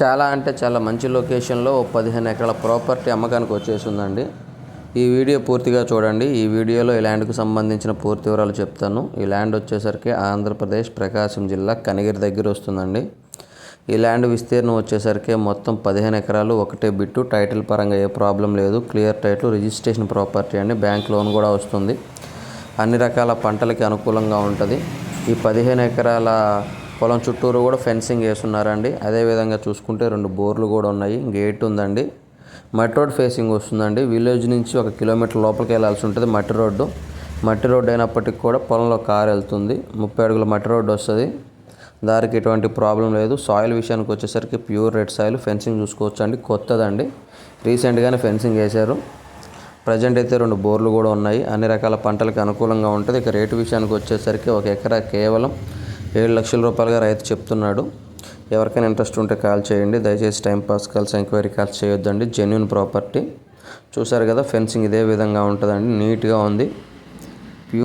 చాలా అంటే చాలా మంచి లొకేషన్లో ఓ పదిహేను ఎకరాల ప్రాపర్టీ అమ్మకానికి వచ్చేసిందండి. ఈ వీడియో పూర్తిగా చూడండి. ఈ వీడియోలో ఈ ల్యాండ్కు సంబంధించిన పూర్తి వివరాలు చెప్తాను. ఈ ల్యాండ్ వచ్చేసరికి ఆంధ్రప్రదేశ్ ప్రకాశం జిల్లా కనిగిరి దగ్గర వస్తుందండి. ఈ ల్యాండ్ విస్తీర్ణం వచ్చేసరికి మొత్తం పదిహేను ఎకరాలు ఒకటే బిట్టు. టైటిల్ పరంగా ఏ ప్రాబ్లం లేదు. క్లియర్ టైటిల్ రిజిస్ట్రేషన్ ప్రాపర్టీ అండి. బ్యాంక్ లోన్ కూడా వస్తుంది. అన్ని రకాల పంటలకి అనుకూలంగా ఉంటుంది. ఈ పదిహేను ఎకరాల పొలం చుట్టూరు కూడా ఫెన్సింగ్ వేస్తున్నారండి. అదేవిధంగా చూసుకుంటే రెండు బోర్లు కూడా ఉన్నాయి. గేట్ ఉందండి. మట్టి రోడ్ ఫేసింగ్ వస్తుందండి. విలేజ్ నుంచి ఒక కిలోమీటర్ లోపలికి వెళ్ళాల్సి ఉంటుంది మట్టి రోడ్డు. మట్టి రోడ్డు అయినప్పటికీ కూడా పొలంలో కారు వెళ్తుంది. ముప్పై అడుగుల మట్టి రోడ్డు వస్తుంది. దారికి ఎటువంటి ప్రాబ్లం లేదు. సాయిల్ విషయానికి వచ్చేసరికి ప్యూర్ రెడ్ సాయిల్. ఫెన్సింగ్ చూసుకోవచ్చు అండి కొత్తదండి. రీసెంట్గానే ఫెన్సింగ్ వేశారు. ప్రజెంట్ అయితే రెండు బోర్లు కూడా ఉన్నాయి. అన్ని రకాల పంటలకు అనుకూలంగా ఉంటుంది. ఇక రేటు విషయానికి వచ్చేసరికి ఒక ఎకరా కేవలం ఏడు లక్షల రూపాయలుగా రైతు చెప్తున్నాడు. ఎవరికైనా ఇంట్రెస్ట్ ఉంటే కాల్ చేయండి. దయచేసి time pass calls enquiry calls చేయొద్దండి. Genuine property. చూసారు కదా ఫెన్సింగ్ ఇదే విధంగా ఉంటుందండి. నీట్గా ఉంది.